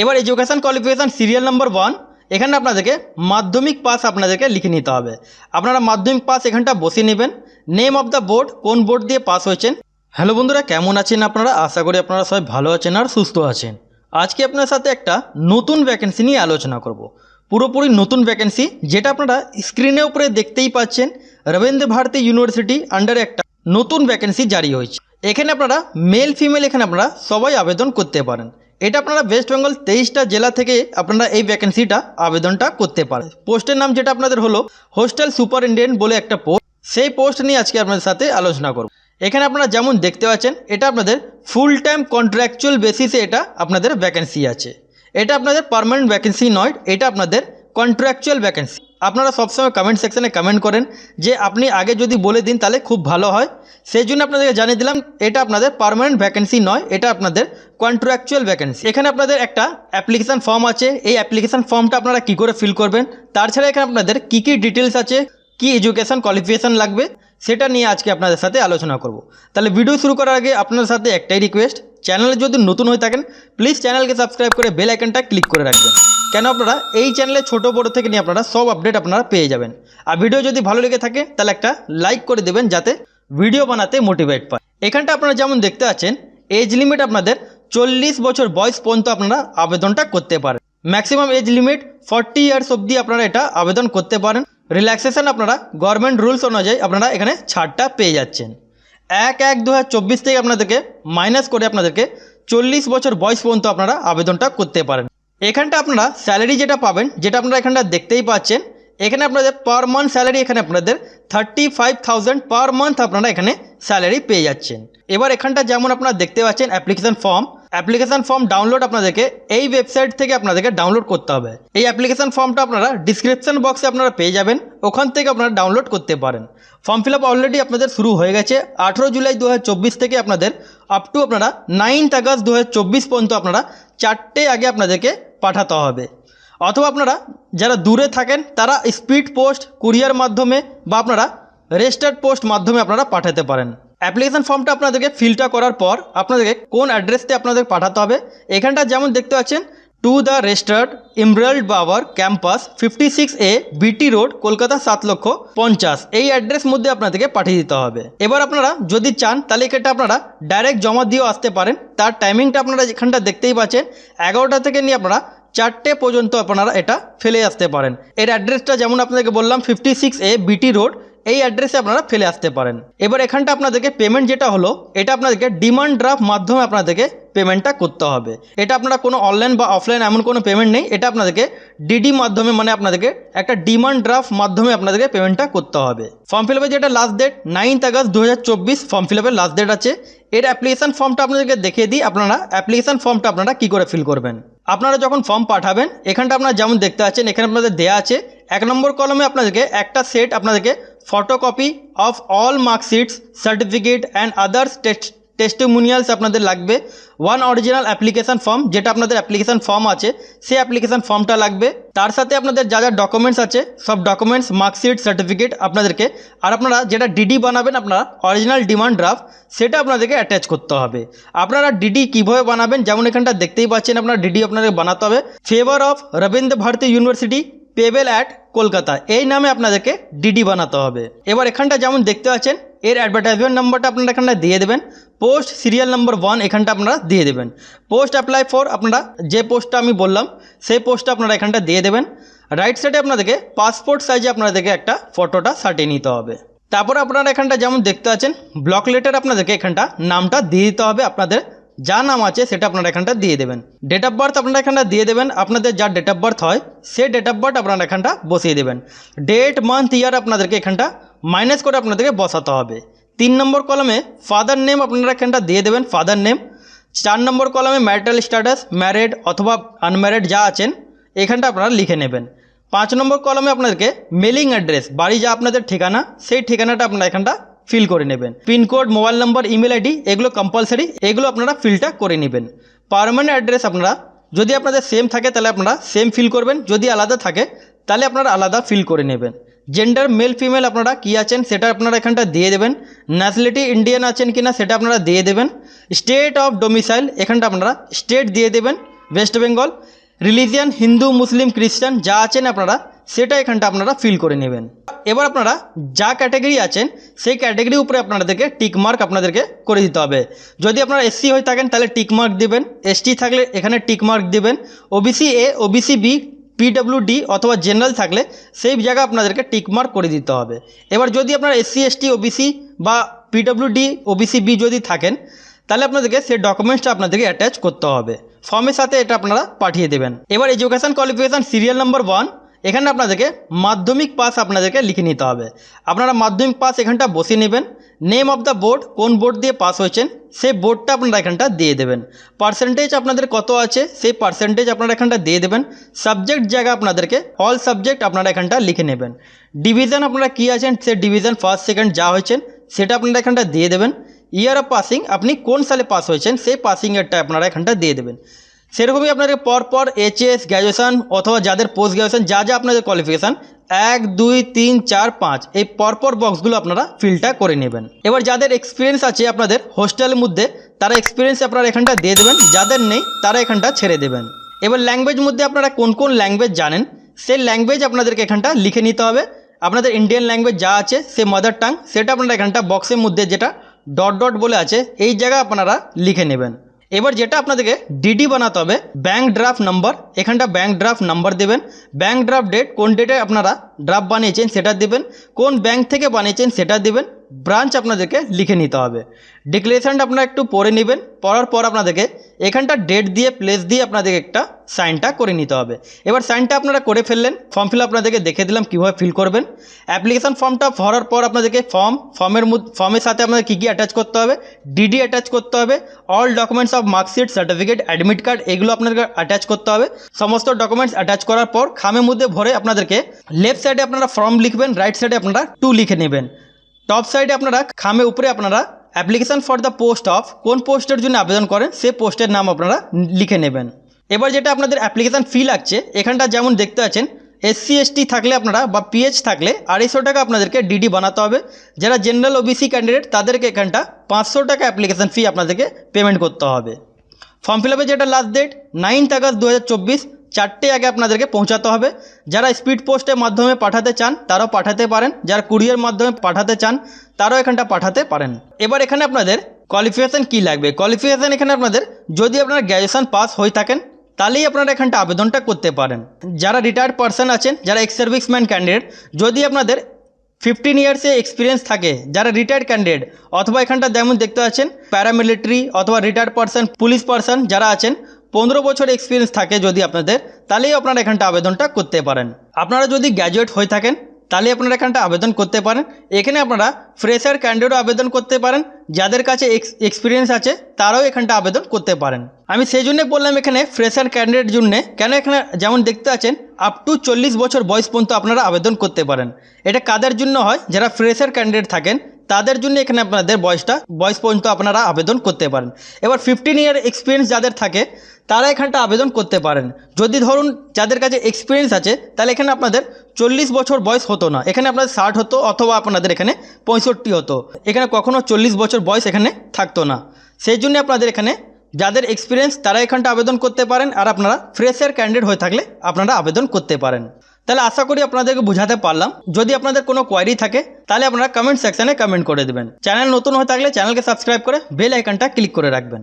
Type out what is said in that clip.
এবার education qualification serial number one এখানে আপনাদেরকে মাধ্যমিক পাস আপনাদেরকে লিখে নিতে হবে। আপনারা মাধ্যমিক পাস এখানটা বসিয়ে নেবেন। নেম অফ দ্য বোর্ড কোন বোর্ড দিয়ে পাস হয়েছেন? হ্যালো বন্ধুরা, কেমন আছেন আপনারা? আশা করি আপনারা সবাই ভালো আছেন আর সুস্থ আছেন। আজকে আপনার সাথে একটা নতুন ভ্যাকেন্সি নিয়ে আলোচনা করব। পুরোপুরি নতুন ভ্যাকেন্সি যেটা আপনারা স্ক্রিনের উপরে দেখতেই পাচ্ছেন, রবীন্দ্র ভারতী ইউনিভার্সিটি আন্ডারে একটা নতুন ভ্যাকেন্সি জারি হয়েছে। এখানে আপনারা মেল ফিমেল এখানে আপনারা সবাই আবেদন করতে পারেন। এটা আপনারা ওয়েস্ট বেঙ্গল তেইশটা জেলা থেকে আপনারা এই ভ্যাকেন্সিটা আবেদনটা করতে পারেন। পোস্টের নাম যেটা আপনাদের হলো হোস্টেল সুপারিনটেন্ডেন্ট বলে একটা পোস্ট সেই পোস্ট নিয়ে আজকে আপনাদের সাথে আলোচনা করব। এখানে আপনারা যেমন দেখতে পাচ্ছেন, এটা আপনাদের ফুল টাইম কন্ট্রাকচুয়াল বেসিসে এটা আপনাদের ভ্যাকেন্সি আছে। এটা আপনাদের পারমানেন্ট ভ্যাকেন্সি নয়, এটা আপনাদের কন্ট্রাকচুয়াল ভ্যাকেন্সি আপনারা সবসময় কমেন্ট সেকশানে কমেন্ট করেন যে আপনি আগে যদি বলে দিন তাহলে খুব ভালো হয়। সেই জন্য আপনাদেরকে জানিয়ে দিলাম, এটা আপনাদের পার্মানেন্ট ভ্যাকেন্সি নয়, এটা আপনাদের কন্ট্রাকচুয়াল ভ্যাকেন্সি এখানে আপনাদের একটা অ্যাপ্লিকেশান ফর্ম আছে, এই অ্যাপ্লিকেশান ফর্মটা আপনারা কী করে ফিল করবেন? তাছাড়া এখানে আপনাদের কী কী ডিটেলস আছে, কি এডুকেশন কোয়ালিফিকেশান লাগবে, সেটা নিয়ে আজকে আপনাদের সাথে আলোচনা করব। তাহলে ভিডিও শুরু করার আগে আপনার সাথে একটাই রিকোয়েস্ট চ্যানেলে যদি নতুন হয়ে থাকেন প্লিজ চ্যানেলকে সাবস্ক্রাইব করে বেল আইকনটা ক্লিক করে রাখবেন। কেন আপনারা? এই চ্যানেলে ছোটো বড়ো থেকে নিয়ে আপনারা সব আপডেট আপনারা পেয়ে যাবেন। আর ভিডিও যদি ভালো লেগে থাকে, তাহলে একটা লাইক করে দেবেন যাতে ভিডিও বানাতে মোটিভেট পায় এখানটা আপনারা যেমন দেখতে পাচ্ছেন এজ লিমিট আপনাদের চল্লিশ বছর বয়স পর্যন্ত আপনারা আবেদনটা করতে পারেন। Maximum age limit forty years অবধি আপনারা এটা আবেদন করতে পারেন। রিল্যাক্সেশন আপনারা গভর্নমেন্ট রুলস অনুযায়ী আপনারা এখানে ছাড়টা পেয়ে যাচ্ছেন। এক এক দু হাজার থেকে আপনাদেরকে মাইনাস করে আপনাদেরকে চল্লিশ বছর বয়স পর্যন্ত আপনারা আবেদনটা করতে পারেন। এখানটা আপনারা স্যালারি যেটা পাবেন, যেটা আপনারা এখানটা দেখতেই পাচ্ছেন, এখানে আপনাদের পার মান্থ স্যালারি এখানে আপনাদের থার্টি ফাইভ পার মান্থ আপনারা এখানে স্যালারি পেয়ে যাচ্ছেন। এবার এখানটা যেমন আপনারা দেখতে পাচ্ছেন application form application form download আপনাদেরকে এই ওয়েবসাইট থেকে আপনাদেরকে ডাউনলোড করতে হবে। এই অ্যাপ্লিকেশন ফর্মটা আপনারা ডিসক্রিপশন বক্সে আপনারা পেয়ে যাবেন, ওখান থেকে আপনারা ডাউনলোড করতে পারেন। ফর্ম ফিল আপ অলরেডি আপনাদের শুরু হয়ে গেছে। আঠেরো জুলাই দু হাজার চব্বিশ থেকে আপনাদের আপ টু আপনারা নাইনথ আগস্ট দু হাজার চব্বিশ পর্যন্ত আপনারা চারটে আগে আপনাদেরকে পাঠাতে হবে। অথবা আপনারা যারা দূরে থাকেন, তারা স্পিড পোস্ট কুরিয়ার মাধ্যমে বা আপনারা রেজিস্টার্ড পোস্ট মাধ্যমে আপনারা পাঠাতে পারেন। অ্যাপ্লিকেশন ফর্মটা আপনাদেরকে ফিলটা করার পর আপনাদেরকে কোন অ্যাড্রেসতে আপনাদের পাঠাতে হবে, এখানটা যেমন দেখতে পাচ্ছেন টু দ্য রেজিস্টার্ড ইমরাল্ড বাবার campus fifty six A BT road Kolkata সাত লক্ষ পঞ্চাশ। এই অ্যাড্রেস মধ্যে আপনাদেরকে পাঠিয়ে দিতে হবে। এবার আপনারা যদি চান, তাহলে এটা আপনারা ডাইরেক্ট জমা দিয়েও আসতে পারেন। তার টাইমিংটা আপনারা এখানটা দেখতেই পাচ্ছেন। এগারোটা থেকে নিয়ে আপনারা চারটে পর্যন্ত আপনারা এটা ফেলে আসতে পারেন। এর অ্যাড্রেসটা যেমন আপনাদেরকে বললাম fifty six A BT road এই অ্যাড্রেসে আপনারা ফেলে আসতে পারেন। এবার এখানটা আপনাদেরকে পেমেন্ট যেটা হলো, এটা আপনাদেরকে ডিমান্ড ড্রাফট মাধ্যমে আপনাদেরকে পেমেন্টটা করতে হবে। এটা আপনারা কোনো অনলাইন বা অফলাইন এমন কোনো পেমেন্ট নেই, এটা আপনাদেরকে ডিডি মাধ্যমে মানে আপনাদেরকে একটা ডিমান্ড ড্রাফট মাধ্যমে আপনাদেরকে পেমেন্টটা করতে হবে। ফর্ম ফিল আপের যেটা লাস্ট ডেট নাইনথ আগস্ট দু হাজার চব্বিশ ফর্ম ফিল আপের লাস্ট ডেট আছে। এর অ্যাপ্লিকেশান ফর্মটা আপনাদেরকে দেখিয়ে দিই, আপনারা অ্যাপ্লিকেশান ফর্মটা আপনারা কী করে ফিল করবেন? আপনারা যখন ফর্ম পাঠাবেন, এখানটা আপনারা যেমন দেখতে পাচ্ছেন, এখানে আপনাদের দেয়া আছে, এক নম্বর কলমে আপনাদেরকে একটা সেট আপনাদেরকে photocopy of all marksheets certificate and others test testimonials আপনাদের লাগবে। ওয়ান অরিজিনাল অ্যাপ্লিকেশান ফর্ম যেটা আপনাদের অ্যাপ্লিকেশান ফর্ম আছে, সেই অ্যাপ্লিকেশান ফর্মটা লাগবে। তার সাথে আপনাদের যা যা ডকুমেন্টস আছে, সব ডকুমেন্টস মার্কশিট সার্টিফিকেট আপনাদেরকে। আর আপনারা যেটা ডিডি বানাবেন আপনারা অরিজিনাল ডিমান্ড ড্রাফট সেটা আপনাদেরকে অ্যাটাচ করতে হবে। আপনারা ডিডি কীভাবে বানাবেন, যেমন এখানটা দেখতেই পাচ্ছেন, আপনারা ডিডি আপনাদের বানাতে হবে। Favour of Rabindra Bharati university payable at Kolkata. এই নামে আপনাদেরকে ডিডি বানাতে হবে। এবার এখানটা যেমন দেখতে পাচ্ছেন, এর অ্যাডভার্টাইজমেন্ট নাম্বারটা আপনারা এখানটা দিয়ে দেবেন। পোস্ট সিরিয়াল নাম্বার ওয়ান এখানটা আপনারা দিয়ে দেবেন। পোস্ট অ্যাপ্লাই ফর আপনারা যে পোস্টটা আমি বললাম, সেই পোস্টটা আপনারা এখানটা দিয়ে দেবেন। রাইট সাইডে আপনাদেরকে পাসপোর্ট সাইজে আপনাদেরকে একটা ফটোটা সাটিয়ে নিতে হবে। তারপর আপনারা এখানটা যেমন দেখতে পাচ্ছেন ব্লক লেটার আপনাদেরকে এখানটা নামটা দিয়ে দিতে হবে আপনাদের যা নাম আছে সেটা আপনারা এখানটা দিয়ে দেবেন। ডেট অফ বার্থ আপনারা এখানটা দিয়ে দেবেন। আপনাদের যা ডেট অফ বার্থ হয় সে ডেট অফ বার্থ আপনারা এখানটা বসিয়ে দেবেন। ডেট মান্থ ইয়ার আপনাদেরকে এখানটা মাইনাস করে আপনাদেরকে বসাতে হবে। তিন নম্বর কলমে ফাদার নেম আপনারা এখানটা দিয়ে দেবেন ফাদার নেম চার নম্বর কলমে ম্যারিটাল স্ট্যাটাস ম্যারেড অথবা আনম্যারেড যা আছেন, এখানটা আপনারা লিখে নেবেন। পাঁচ নম্বর কলমে আপনাদেরকে মেলিং অ্যাড্রেস বাড়ি যা আপনাদের ঠিকানা, সেই ঠিকানাটা আপনারা এখানটা ফিল করে নেবেন। Pincode mobile number email ID এগুলো কম্পালসারি এগুলো আপনারা ফিলটা করে নেবেন। পারমানেন্ট অ্যাড্রেস আপনারা, যদি আপনাদের সেম থাকে তাহলে আপনারা সেম ফিল করবেন, যদি আলাদা থাকে তাহলে আপনারা আলাদা ফিল করে নেবেন। জেন্ডার মেল ফিমেল আপনারা কী আছেন সেটা আপনারা এখানটা দিয়ে দেবেন। ন্যাশনালিটি ইন্ডিয়ান আছেন কিনা সেটা আপনারা দিয়ে দেবেন। স্টেট অফ ডোমিসাইল এখানটা আপনারা স্টেট দিয়ে দেবেন। West Bengal religion Hindu Muslim খ্রিস্টান যা আছেন আপনারা সেটা এখানটা আপনারা ফিল করে নেবেন। এবার আপনারা যা ক্যাটাগরি আছেন, সেই ক্যাটাগরি উপরে আপনাদেরকে টিকমার্ক আপনাদেরকে করে দিতে হবে। যদি আপনারা এসসি হয়ে থাকেন, তাহলে টিক মার্ক দিবেন। এসটি থাকলে এখানে টিক মার্ক দিবেন। OBC A OBC B PWD অথবা জেনারেল থাকলে সেই জায়গা আপনাদেরকে টিকমার্ক করে দিতে হবে। এবার যদি আপনারা এসসি এসটি ওবিসি বা পিডব্লিউডি ওবিসি বি যদি থাকেন, তাহলে আপনাদেরকে সেই ডকুমেন্টসটা আপনাদেরকে অ্যাটাচ করতে হবে। ফর্মের সাথে এটা আপনারা পাঠিয়ে দেবেন। এবার education qualification serial number one এখানে আপনাদেরকে মাধ্যমিক পাস আপনাদেরকে লিখে নিতে হবে। আপনারা মাধ্যমিক পাস এখানটা বসিয়ে নেবেন। নেম অফ দ্য বোর্ড কোন বোর্ড দিয়ে পাস হয়েছেন, সেই বোর্ডটা আপনারা এখানটা দিয়ে দেবেন। পার্সেন্টেজ আপনাদের কত আছে, সেই পার্সেন্টেজ আপনারা এখানটা দিয়ে দেবেন। সাবজেক্ট জায়গা আপনাদেরকে অল সাবজেক্ট আপনারা এখানটা লিখে নেবেন। ডিভিশন আপনারা কী আছেন সে ডিভিশন ফার্স্ট সেকেন্ড যা হয়েছেন, সেটা আপনারা এখানটা দিয়ে দেবেন। ইয়ার অফ পাসিং আপনি কোন সালে পাস হয়েছেন, সেই পাসিং ইয়ারটা আপনারা এখানটা দিয়ে দেবেন। সেরকমই আপনাদের পর পর এইচএস গ্র্যাজুয়েশন অথবা যাদের পোস্ট গ্র্যাজুয়েশন যা যা আপনাদের কোয়ালিফিকেশান এক, দুই, তিন, চার, পাঁচ, এই পরপর বক্সগুলো আপনারা ফিলটা করে নেবেন। এবার যাদের এক্সপিরিয়েন্স আছে আপনাদের হোস্টেলের মধ্যে, তারা এক্সপিরিয়েন্স আপনারা এখানটা দিয়ে দেবেন, যাদের নেই, তারা এখানটা ছেড়ে দেবেন। এবার ল্যাঙ্গুয়েজ মধ্যে আপনারা কোন কোন ল্যাঙ্গুয়েজ জানেন, সেই ল্যাঙ্গুয়েজ আপনাদেরকে এখানটা লিখে নিতে হবে। আপনাদের ইন্ডিয়ান ল্যাঙ্গুয়েজ যা আছে সে মাদার টাং সেটা আপনারা এখানটা বক্সের মধ্যে যেটা ডট ডট বলে আছে, এই জায়গায় আপনারা লিখে নেবেন। এবার যেটা আপনাদেরকে ডিডি বানাতে হবে ব্যাঙ্ক ড্রাফট নাম্বার এখানটা ব্যাঙ্ক ড্রাফট নাম্বার দেবেন। ব্যাঙ্ক ড্রাফট ডেট কোন ডেটে আপনারা ড্রাফট বানিয়েছেন সেটা দেবেন। কোন ব্যাঙ্ক থেকে বানিয়েছেন সেটা দেবেন। ব্রাঞ্চ আপনাদেরকে লিখে নিতে হবে। ডিক্লারেশনটা আপনারা একটু পড়ে নেবেন, পড়ার পর আপনাদেরকে এখানটা ডেট দিয়ে প্লেস দিয়ে আপনাদেরকে একটা সাইনটা করে নিতে হবে। এবার সাইনটা আপনারা করে ফেললেন ফর্ম ফিল আপনাদেরকে দেখে দিলাম কীভাবে ফিল করবেন। অ্যাপ্লিকেশান ফর্মটা ভরার পর আপনাদেরকে ফর্ম ফর্মের ফর্মের সাথে আপনাদের কী কী অ্যাটাচ করতে হবে ডিডি অ্যাটাচ করতে হবে all documents of marksheet certificate admit card এগুলো আপনাদেরকে অ্যাটাচ করতে হবে। সমস্ত ডকুমেন্টস অ্যাটাচ করার পর খামের মধ্যে ভরে আপনাদেরকে লেফট সাইডে আপনারা ফর্ম লিখবেন রাইট সাইডে আপনারা টু লিখে নেবেন। টপ সাইডে আপনারা খামে উপরে আপনারা application for the post of, কোন পোস্টের জন্য আবেদন করেন, সে পোস্টের নাম আপনারা লিখে নেবেন। এবার যেটা আপনাদের অ্যাপ্লিকেশান ফি লাগছে, এখানটা যেমন দেখতে পাচ্ছেন এসসি এসটি থাকলে আপনারা বা পিএইচ থাকলে আড়াইশো টাকা আপনাদেরকে ডিডি বানাতে হবে। যারা জেনারেল ওবিসি ক্যান্ডিডেট তাদেরকে এখানটা পাঁচশো টাকা অ্যাপ্লিকেশান ফি আপনাদেরকে পেমেন্ট করতে হবে। ফর্ম ফিল আপের যেটা লাস্ট ডেট নাইনথ আগস্ট দু হাজার চব্বিশ চারটে আগে আপনাদেরকে পৌঁছাতে হবে। যারা স্পিড পোস্টের মাধ্যমে পাঠাতে চান, তারাও পাঠাতে পারেন। যারা কুরিয়ার মাধ্যমে পাঠাতে চান, তারাও এখানটা পাঠাতে পারেন। এবার এখানে আপনাদের কোয়ালিফিকেশান কী লাগবে? কোয়ালিফিকেশান এখানে আপনাদের যদি আপনারা গ্র্যাজুয়েশান পাস হয়ে থাকেন, তাহলেই আপনারা এখানটা আবেদনটা করতে পারেন। যারা রিটায়ার্ড পার্সন আছেন, যারা এক্স সার্ভিসম্যান ক্যান্ডিডেট যদি আপনাদের ফিফটিন ইয়ার্সে এক্সপিরিয়েন্স থাকে, যারা রিটায়ার্ড ক্যান্ডিডেট অথবা এখানটা যেমন দেখতে পাচ্ছেন প্যারামিলিটারি অথবা রিটায়ার্ড পার্সন পুলিশ পার্সন যারা আছেন পনেরো বছর এক্সপিরিয়েন্স থাকে যদি আপনাদের, তাহলেই আপনারা এখানটা আবেদনটা করতে পারেন। আপনারা যদি গ্র্যাজুয়েট হয়ে থাকেন তাহলে আপনারা এখানটা আবেদন করতে পারেন। এখানে আপনারা ফ্রেশার ক্যান্ডিডেটও আবেদন করতে পারেন। যাদের কাছে এক্সপিরিয়েন্স আছে, তারাও এখানটা আবেদন করতে পারেন। আমি সেই জন্যে বললাম এখানে ফ্রেশার ক্যান্ডিডেট জন্যে, কেন এখানে যেমন দেখতে আছেন আপ টু চল্লিশ বছর বয়স পর্যন্ত আপনারা আবেদন করতে পারেন। এটা কাদের জন্য হয়? যারা ফ্রেশার ক্যান্ডিডেট থাকেন তাদের জন্য এখানে আপনাদের বয়সটা, বয়স পর্যন্ত আপনারা আবেদন করতে পারেন। এবার ফিফটিন ইয়ার এক্সপিরিয়েন্স যাদের থাকে, তারা এখানটা আবেদন করতে পারেন। যদি ধরুন যাদের কাছে এক্সপিরিয়েন্স আছে, তাহলে এখানে আপনাদের চল্লিশ বছর বয়স হতো না। এখানে আপনাদের ষাট হতো অথবা আপনাদের এখানে পঁয়ষট্টি হতো। এখানে কখনও চল্লিশ বছর বয়স এখানে থাকতো না। সেই জন্য আপনাদের এখানে যাদের এক্সপিরিয়েন্স তারা এখানটা আবেদন করতে পারেন। আর আপনারা ফ্রেশার ক্যান্ডিডেট হয়ে থাকলে আপনারা আবেদন করতে পারেন। তাহলে আশা করি আপনাদেরকে বোঝাতে পারলাম। যদি আপনাদের কোনো কোয়ারি থাকে, তাহলে আপনারা কমেন্ট সেকশানে কমেন্ট করে দেবেন। চ্যানেল নতুন হয়ে থাকলে চ্যানেলকে সাবস্ক্রাইব করে বেল আইকনটা ক্লিক করে রাখবেন।